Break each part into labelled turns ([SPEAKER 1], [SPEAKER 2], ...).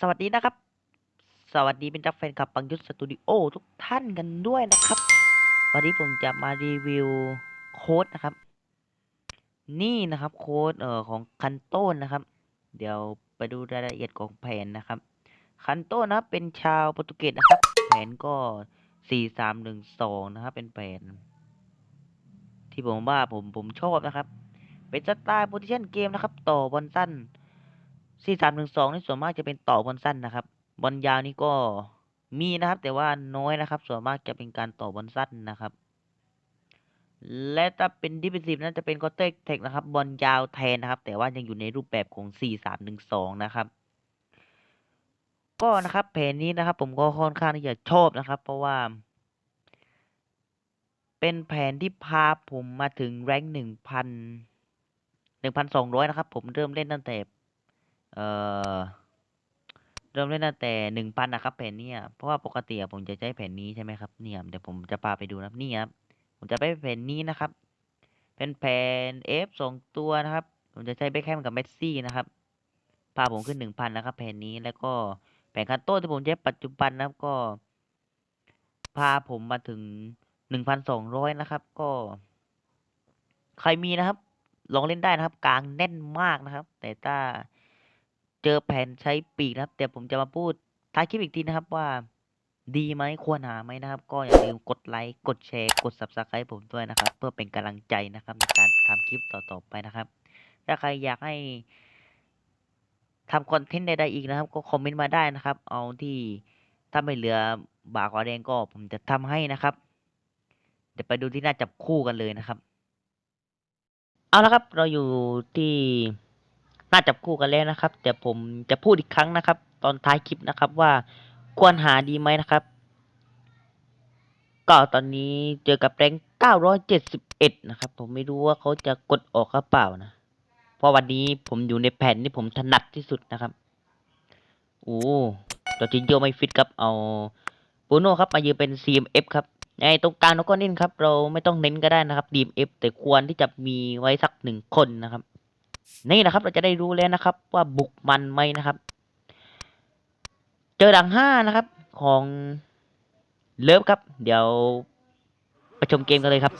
[SPEAKER 1] สวัสดีนะครับ สวัสดีเป็นจักแฟนคลับปังยุทธสตูดิโอทุกท่านกันด้วยนะครับ วันนี้ผมจะมารีวิวโค้ดนะครับ นี่นะครับโค้ดเอ่อของคันโต้นนะครับ เดี๋ยวไปดูรายละเอียดของแผนนะครับ คันโต้นนะครับเป็นชาวโปรตุเกสนะครับ แผนก็สี่สามหนึ่งสองนะครับ เป็นแผน ที่ผมว่าผมผมชอบนะครับ เป็นสไตล์โพซิชันเกมนะครับ ต่อบอลสั้น สี่สามหนึ่งสองนี่ส่วนมากจะเป็นต่อบอลสั้นนะครับ บอลยาวนี่ก็มีนะครับ แต่ว่าน้อยนะครับ ส่วนมากจะเป็นการต่อบอลสั้นนะครับ และถ้าเป็นดิฟ e นซีฟนั้นจะเป็นคอเตอร์เทคนะครับ บอลยาวแทนนะครับ แต่ว่ายังอยู่ในรูปแบบของสี่สามหนึ่งสองนะครับก็นะครับแผนนี้นะครับผมก็ค่อนข้างที่จะชอบนะครับ เพราะว่า เป็นแผนที่พาผมมาถึงแรงหนึ่งพันหนึ่งพันสองร้อยนะครับ ผมเริ่มเล่นตั้งแต่ เอ่อเริ่มเล่นตั้งแต่หนึ่งพันนะครับแผ่นเนี้ยเพราะว่าปกติผมจะใช้แผ่นนี้ใช่ไหมครับเนี่ยเดี๋ยวผมจะพาไปดูนะนี่ครับผมจะไปแผ่นนี้นะครับ เป็นแผ่น F สองตัวนะครับ ผมจะใช้เบคแฮมกับเมสซี่นะครับพาผมขึ้นหนึ่งพันนะครับแผ่นนี้แล้วก็แผ่นคันโต้ที่ผมใช้ปัจจุบันนะครับก็ พาผมมาถึงหนึ่งพันสองร้อยนะครับ ก็ ใครมีนะครับ ลองเล่นได้นะครับ กลางแน่นมากนะครับ แต่ถ้า เจอแผนใช้ปีกนะครับ แต่ผมจะมาพูดท้ายคลิปอีกทีนะครับว่าดีไหมควรหาไหมนะครับ ก็อย่าลืมกดไลค์กดแชร์กด subscribe ผมด้วยนะครับ เพื่อเป็นกำลังใจนะครับในการทำคลิปต่อๆไปนะครับ ถ้าใครอยากให้ทำคอนเทนต์ใดๆอีกนะครับ ก็คอมเมนต์มาได้นะครับ เอาที่ถ้าไม่เหลือบากกว่าแดงก็ผมจะทำให้นะครับ เดี๋ยวไปดูที่หน้าจับคู่กันเลยนะครับ เอาละครับเราอยู่ที่ น่าจับคู่กันแล้วนะครับ แต่ผมจะพูดอีกครั้งนะครับ ตอนท้ายคลิปนะครับว่าควรหาดีไหมนะครับ ก็ตอนนี้เจอกับแรง971 นะครับ ผมไม่รู้ว่าเขาจะกดออกหรือเปล่านะ เพราะวันนี้ผมอยู่ในแผ่นที่ผมถนัดที่สุดนะครับโอ้จอร์จินโยไม่ฟิตครับ เอาบูโน่ครับ มายืนเป็น CMF ครับไอตรงกลางเราก็เน้นครับ เราไม่ต้องเน้นก็ได้นะครับ DMF แต่ควรที่จะมีไว้สักหนึ่งคนนะครับ นี่นะครับ เราจะได้รู้แล้วนะครับ ว่าบุกมันไหมนะครับ เจอดังห้านะครับของเลิฟครับ เดี๋ยวไปชมเกมกันเลยครับ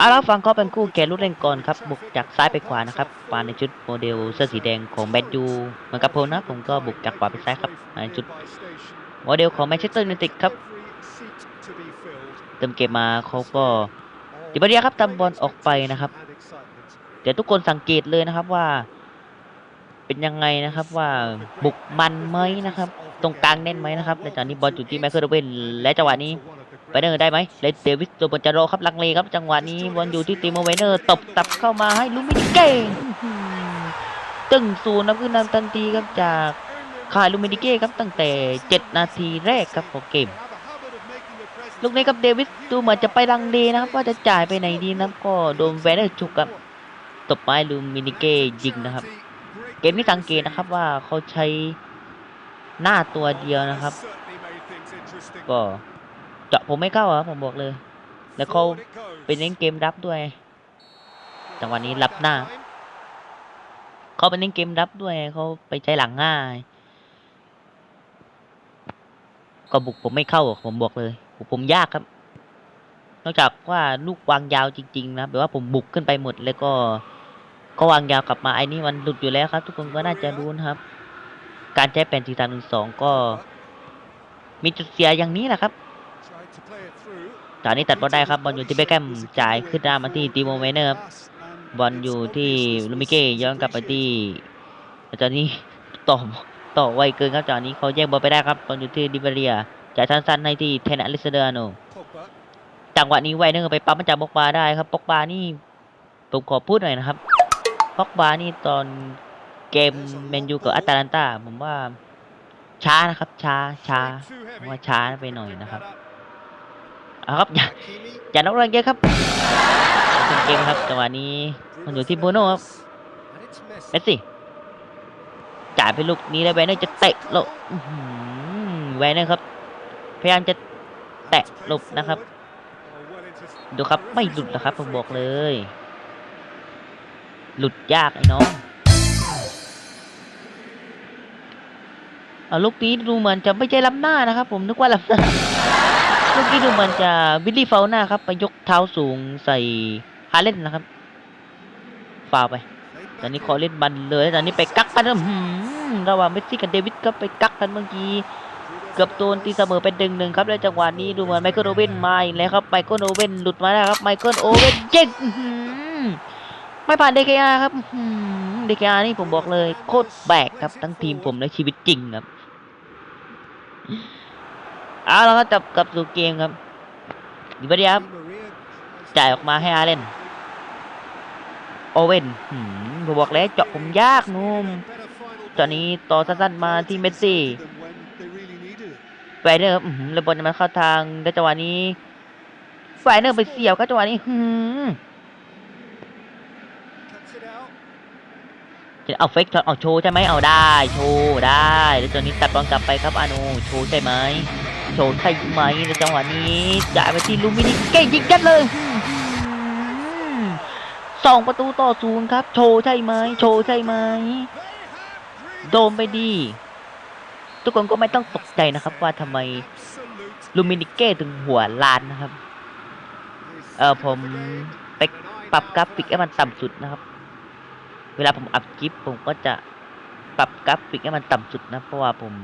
[SPEAKER 1] อาราฟังก็เป็นคู่แกนรุ่นเร่งก่อนครับ บุกจากซ้ายไปขวานะครับมาในชุดโมเดลเสื้อสีแดงของแบดยูเหมือนกับผมนะผมก็บุกจากขวาไปซ้ายครับมาในชุดโมเดลของแมนเชสเตอร์ยูไนเต็ดครับเติมเกมมาเขาก็ดิบเรียครับทำบอลออกไปนะครับ ดี๋ยวทุกคนสังเกตเลยนะครับว่า เป็นยังไงนะครับว่าบุกมันไหมนะครับ ตรงกลางแน่นไหมนะครับในจังหวะนี้บอลอยู่ที่แมคเคอร์เวนและจังหวะนี้ไปเนอร์ได้ไหมเลนเดวิสตัวบอลจะรอครับลังเลครับ จังหวะนี้บอลอยู่ที่ติโมเวเนอร์ตบตับเข้ามาให้ลูมินิเก้ตึงศูนย์นะขึ้นนำทันทีครับจากคายลูมินิเก้ครับตั้งแต่ 7 นาทีแรกครับของเกมลูกนี้ครับเดวิสดูเหมือนจะไปลังเลนะครับ ว่าจะจ่ายไปไหนดีนะก็โดนแวนเนอร์ฉุกครับ ตบไม้ลูมินิเก้ยิงนะครับ เกมนี้สังเกตนะครับว่าเขาใช้หน้าตัวเดียวนะครับ ก็เจาะผมไม่เข้าอะผมบอกเลย แล้วเขาเป็นเล่นเกมรับด้วยจังหวะนี้รับหน้า เขาเป็นเล่นเกมรับด้วยเขาไปใช้หลังง่าย ก็บุกผมไม่เข้าอผมบอกเลยบุกผมยากครับ นอกจากว่าลูกวางยาวจริง ๆ นะแบบว่าผมบุกขึ้นไปหมดแล้วก็ ก็วางยาวกลับมาไอ้นี่มันหลุดอยู่แล้วครับ ทุกคนก็น่าจะรู้นะครับ การใช้แผ่นทีตาหนึ่งสองก็ มีจุดเสียอย่างนี้แหละครับตอนนี้ตัดบอลได้ครับบอลอยู่ที่เบคแฮมจ่ายขึ้นหน้ามาที่ตีโมเวเนอร์ครับบอลอยู่ที่ลูมิเก้ย้อนกลับไปที่ตอนนี้ต่อต่อไวเกินครับตอนนี้เขาแย่งบอลไปได้ครับบอลอยู่ที่ดิเบเรียจ่ายสั้นๆให้ที่เทนอลิสเดอร์โนจังหวะนี้ไวเนอร์ไปปั๊มมาจากบกบาได้ครับบกบานี่ผมขอพูดหน่อยนะครับ บกบานี่ตอนเกมแมนยูกับอัตแลนตาผมว่าช้านะครับ ช้าช้าผมว่าช้าไปหน่อยนะครับเอาครับอย่าอย่านักแรงเยอะครับเป็นเกมครับจังหวะนี้มันอยู่ที่โบโน่ครับเมสซี่จ่ายไปลูกนี้แล้วแวนเนอร์จะเตะหลบแวนเนอร์ครับ พยายามจะแตะหลบนะครับ ดูครับไม่หลุดนะครับผมบอกเลย หลุดยากไอ้น้องอ่าลูกนี้ดูเหมือนจะไม่ใช่ล้ำหน้านะครับ ผมนึกว่าล้ำหน้าลูกนี้ดูเหมือนจะวิลลี่เฟลหน้าครับ ไปยกเท้าสูงใส่ฮาเล่นนะครับฟาวไปตอนนี้ขอเล่นบันเลยตอนนี้ไปกักกันอื้อหือระหว่างเมสซี่กับเดวิดก็ไปกักกันเมื่อกี้เกือบโดนตีเสมอเป็นดึงหนึ่งครับแล้วจังหวะนี้ดูเหมือนไมเคิลโอเว่นมาอีกแล้วครับไมเคิลโอเว่นหลุดมาแล้วครับไมเคิลโอเว่นเจ๊ง ไม่ผ่านเดกอาครับเดกอานี่ผมบอกเลย โคตรแบกครับ ทั้งทีมผมและชีวิตจริงครับเอาแล้วก็จับกับสู่เกมครับดีบดีครับ จ่ายออกมาให้อาเลนโอเว่นผมบอกแล้วเจาะผมยากนุ่มตอนนี้ต่อสั้นๆมาที่เมสซี่ไฟเนอร์ครับอื้อหือแล้วบอลจะมาเข้าทางแล้วจังหวะนี้ไฟเนอร์ไปเสียบครับจังหวะนี้หืมจะ เอาเฟกช็อตเอาโชว์ใช่ไหมเอาได้โชว์ได้แล้วตอนนี้ตัดบอลกลับไปครับอาโนโชว์ใช่ไหมโชว์ใช่ไหมแล้วจังหวะนี้จ่ายไปที่ลูมินิเก้ยิงกันเลยสองประตูต่อศูนย์ครับ โชว์ใช่ไหมโชว์ใช่ไหมโดมไปดี ทุกคนก็ไม่ต้องตกใจนะครับ ว่าทำไมลูมินิเก้ถึงหัวล้านนะครับ เออผมไปปรับกราฟิกให้มันต่ำสุดนะครับ เวลาผมอัพคลิปผมก็จะปรับกราฟิกให้มันต่ำสุดนะ เพราะว่าผม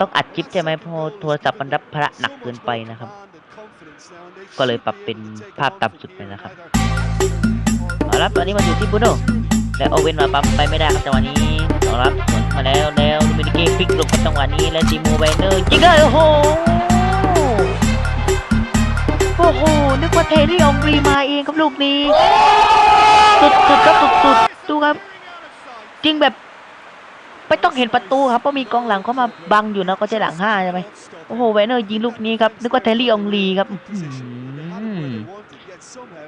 [SPEAKER 1] ต้องอัดคลิปใช่ไหมเพราะโทรศัพท์มันรับภาระหนักเกินไปนะครับ ก็เลยปรับเป็นภาพต่ำสุดไปนะครับเอาละตอนนี้มาอยู่ที่บูโน่และโอเว่นมาปั๊มไปไม่ได้ครับจังหวะนี้เอารับสวนมาแล้วแล้วลูมินิเก้พลิกหลบครับจังหวะนี้และติโมไบเนอร์ยิงเลยโอ้โหโอ้โหนึกว่าเทนี่องรีมาเองครับลูกนี้ สุดสุดครับสุดสุดดูครับ จริงแบบไม่ต้องเห็นประตูครับเพราะมีกองหลังเข้ามาบังอยู่นะก็จะหลังห้าใช่ไหมโอ้โหไวนเนอร์ยิงลูกนี้ครับนึกว่าเทรี่องรีครับอื้อหือ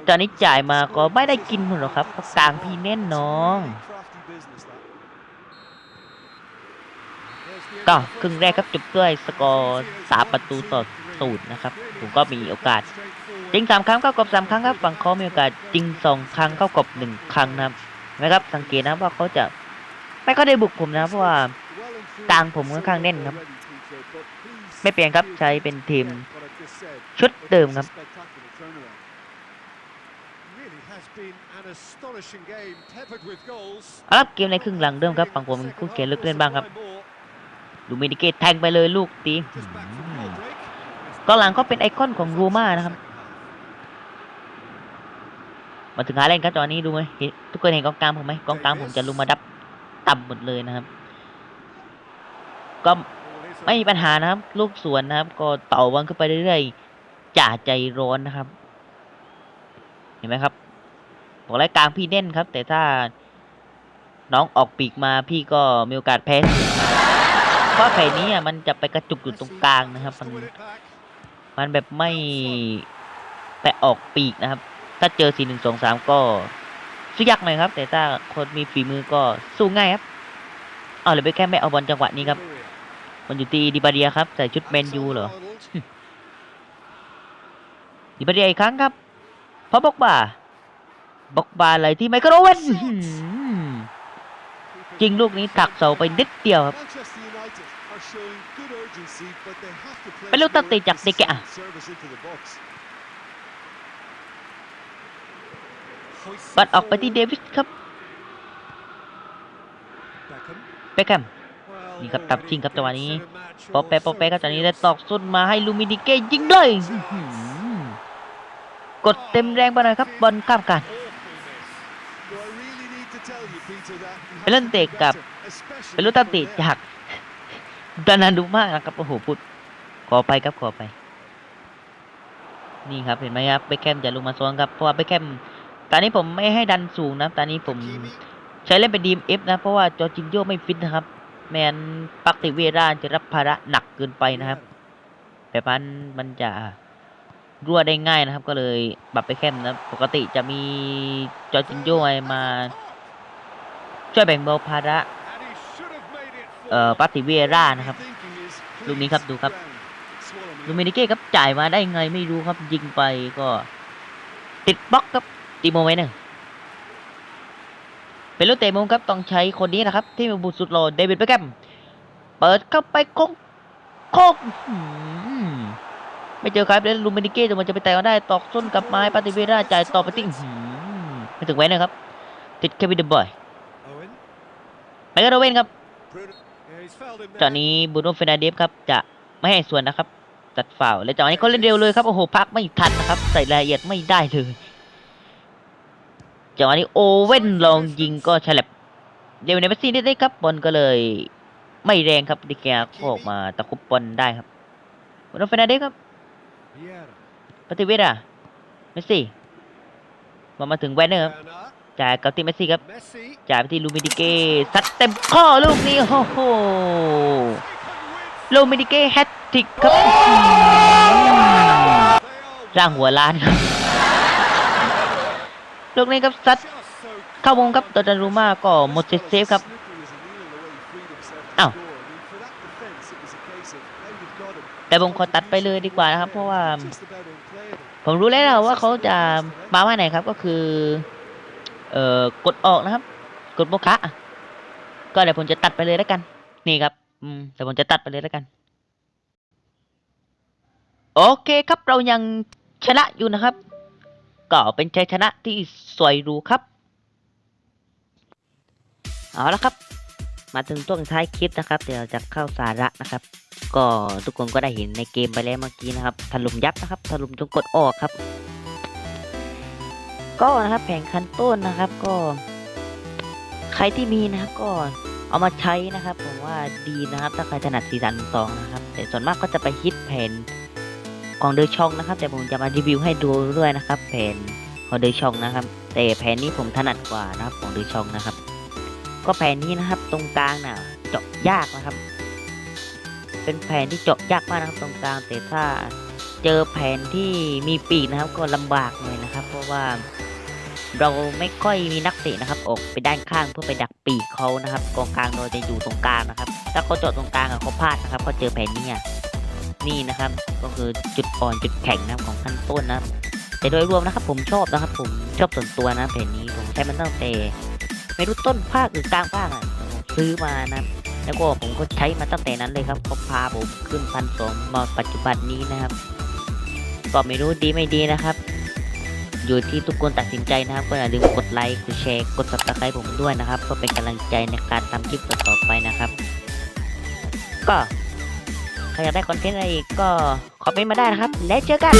[SPEAKER 1] ตอนนี้จ่ายมาก็ไม่ได้กินหรอกครับกลางพีเน่นน้องก็ครึ่งแรกครับจบด้วยสกอร์สามประตูต่อศูนย์นะครับ ผมก็มีโอกาส ยิงสามครั้งเข้ากรอบสามครั้งครับฝั่งเขามีโอกาสยิงสองครั้งเข้ากรอบหนึ่งครั้งนะครับนะครับ สังเกตนะว่าเขาจะไม่ก็ได้บุกผมนะเพราะว่ากลางผมค่อนข้างแน่นครับ ไม่เปลี่ยนครับใช้เป็นทีมชุดเดิมครับเอาละเกมในครึ่งหลังเริ่มครับฝั่งผมเป็นคู่เกมลึกเล่นบ้างครับ ดูมินิเกตแทงไปเลยลูกตีกองหลังก็เป็นไอคอนของโรม่านะครับ มาถึงหาเล่นครับตอนนี้ดูไหมเห็นทุกคนเห็นกองกลางผมไหมกองกลางผมจะลงมาดับต่ำหมดเลยนะครับ ก็ไม่มีปัญหานะครับ ลูกสวนนะครับ ก็เต่าวันขึ้นไปเรื่อยๆจ่าใจร้อนนะครับ เห็นไหมครับบอกแล้วกลางพี่เน่นครับ แต่ถ้าน้องออกปีกมาพี่ก็มีโอกาสแพ้เพราะแผนนี้อะมันจะไปกระจุกอยู่ตรงกลางนะครับ มันมันแบบไม่ไปออกปีกนะครับ ถ้าเจอสี่หนึ่งสองสามก็สู้ยากหน่อยครับ แต่ถ้าคนมีฝีมือก็สู้ง่ายครับเอาเลยไปแค่ไม่เอาบอลจังหวะนี้ครับ มันอยู่ที่ดิบาเดียครับใส่ชุดแมนยูเหรอดิบาเดียอีกครั้งครับเพราะบอกบ่าบอกบาอะไรที่ไมโครเวนอื้อหือจริงลูกนี้ตักเสาไปนิดเดียวครับ
[SPEAKER 2] เป็นลูกตัดเตะจากเดกะ
[SPEAKER 1] บัดออกไปที่เดวิสครับเบคแฮม
[SPEAKER 2] นี่ครับตับชิงครับจังหวะนี้
[SPEAKER 1] ป
[SPEAKER 2] ป
[SPEAKER 1] อ
[SPEAKER 2] อ
[SPEAKER 1] แป
[SPEAKER 2] แปะ
[SPEAKER 1] ป
[SPEAKER 2] ป
[SPEAKER 1] อ
[SPEAKER 2] อ
[SPEAKER 1] แปะ
[SPEAKER 2] แปะ
[SPEAKER 1] ค
[SPEAKER 2] ค
[SPEAKER 1] รั
[SPEAKER 2] รั
[SPEAKER 1] บบต
[SPEAKER 2] ต
[SPEAKER 1] อ
[SPEAKER 2] อนน
[SPEAKER 1] นี้
[SPEAKER 2] นี้
[SPEAKER 1] ได้ตอกส้นมาให้ลูมินิเก้ยิงเลยอื้อหือกดเต็มแรงไปหน่อยครับบอลข้ามกัน
[SPEAKER 2] เป็นเล่นเตะกับ
[SPEAKER 1] เป็นลูกตัดเตะจากดานาดูมากนะครับโอ้โหพูดขอไปครับขอไป นี่ครับเห็นไหมครับเบคแฮมจะลงมาซ้อนครับเพราะว่าเบคแฮม ตอนนี้ผมไม่ให้ดันสูงนะตอนนี้ผมใช้เล่นเป็นดีมเอฟนะ เพราะว่าจอจินโยไม่ฟิตนะครับ แมนปักติเวราจะรับภาระหนักเกินไปนะครับแบบนั้นมันจะรั่วได้ง่ายนะครับ ก็เลยปรับไปแค่นนะ ปกติจะมีจอจินโยมาช่วยแบ่งเบาภาระ
[SPEAKER 2] เอ่อปาติเวรานะครับ
[SPEAKER 1] ลูกนี้ครับดูครับลูมินิเก้ครับจ่ายมาได้ไงไม่รู้ครับยิงไปก็ ติดบล็อกครับ ตีโมไว้หนึ่งเป็นลูกเตะมุมครับต้องใช้คนนี้นะครับ ที่มีบุตรสุดหล่อเดวิดเบคแฮมเปิดเข้าไปโค้งโค้งไม่เจอใครเลยลูมินิเก้แต่มันจะไปแตะได้ตอกส้นกับไม้ปาติเวราจ่ายต่อไปที่อื้อหือไม่ถึงแว้นนะครับ ติดเควิเดอะบอยไปกันโรเวนครับ
[SPEAKER 2] Bruno. Yeah, he's fouled him
[SPEAKER 1] จอ
[SPEAKER 2] there.
[SPEAKER 1] นี้บูโน่เฟนันเดสครับจะไม่ให้ส่วนนะครับจัดฟาวและจังหวะนี้เขาเล่นเร็วเลยครับ โอ้โหพักไม่ทันนะครับ ใส่รายละเอียดไม่ได้เลย จังหวะนี้โอเว่นลองยิงก็ฉลับเดี๋ยวในเมสซี่นิดๆครับบอลก็เลย ไม่แรงครับดิเกียโคออกมาตะคุบบอลได้ครับบูโน่เฟรนันเดสครับ
[SPEAKER 2] Vieira.
[SPEAKER 1] ปฏิเวทอะเมสซี่มามาถึงแวนเนอร์ครับ
[SPEAKER 2] Werner.
[SPEAKER 1] จ่ายกับที่เมสซี่ครับ
[SPEAKER 2] Messi.
[SPEAKER 1] จ่ายไปที่ลูมิดิเก้ซัดเต็มข้อลูกนี้โอ้โห
[SPEAKER 2] Taken with
[SPEAKER 1] ลูมิดิเก้แฮตทริกครับ
[SPEAKER 2] They are
[SPEAKER 1] ร่างหัวล้านครับ ลูกนี้ครับซัดเข้าวงครับตัวดันรูมาก็หมดสิทธิ์เซฟครับอ้าวแต่ผมขอตัดไปเลยดีกว่านะครับ เพราะว่า ผมรู้แล้วว่าเขาจะมาว่าไหนครับก็คือ เอ่อกดออกนะครับ กดโมคะก็เดี๋ยวผมจะตัดไปเลยแล้วกัน นี่ครับ อืมเดี๋ยวผมจะตัดไปเลยแล้วกัน โอเคครับเรายังชนะอยู่นะครับ ก็เป็นชัยชนะที่สวยหรูครับ เอาละครับ มาถึงช่วงท้ายคลิปนะครับ เดี๋ยวจะเข้าสาระนะครับ ก็ทุกคนก็ได้เห็นในเกมไปแล้วเมื่อกี้นะครับถล่มยับนะครับถล่มจนกดออกครับ ก็นะครับแผงคันต้นนะครับก็ ใครที่มีนะครับก็เอามาใช้นะครับ ผมว่าดีนะครับถ้าใครถนัดสีสันสองนะครับ แต่ส่วนมากก็จะไปฮิตแผน ของเดอช่องนะครับ แต่ผมจะมารีวิวให้ดูด้วยนะครับ แผนของเดอช่องนะครับ แต่แผนนี้ผมถนัดกว่านะครับของเดอช่องนะครับ ก็แผนนี้นะครับตรงกลางน่ะเจาะยากนะครับ เป็นแผนที่เจาะยากมากนะครับตรงกลางแต่ถ้าเจอแผนที่มีปีกนะครับ ก็ลำบากหน่อยนะครับ เพราะว่าเราไม่ค่อยมีนักเตะนะครับ ออกไปด้านข้างเพื่อไปดักปีกเขานะครับกองกลางเราจะอยู่ตรงกลางนะครับ ถ้าเขาเจาะตรงกลางเขาพลาดนะครับเขาเจอแผนนี้ นี่นะครับ ก็คือจุดอ่อนจุดแข็งนะครับของขั้นต้นนะครับ แต่โดยรวมนะครับผมชอบนะครับ ผมชอบส่วนตัวนะแผนนี้ผมใช้มันตั้งแต่ไม่รู้ต้นภาคหรือกลางภาคอะซื้อมานะแล้วก็ผมก็ใช้มาตั้งแต่นั้นเลยครับก็พาผมขึ้นพันสองมาปัจจุบันนี้นะครับก็ไม่รู้ดีไม่ดีนะครับ อยู่ที่ทุกคนตัดสินใจนะครับ ก็อย่าลืมกดไลค์กดแชร์กด subscribe ผมด้วยนะครับเพื่อเป็นกำลังใจในการทำคลิปต่อๆไปนะครับ ก็ ใครอยากได้คอนเทนต์อะไรอีกก็คอมเมนต์มาได้นะครับ แล้วเจอกัน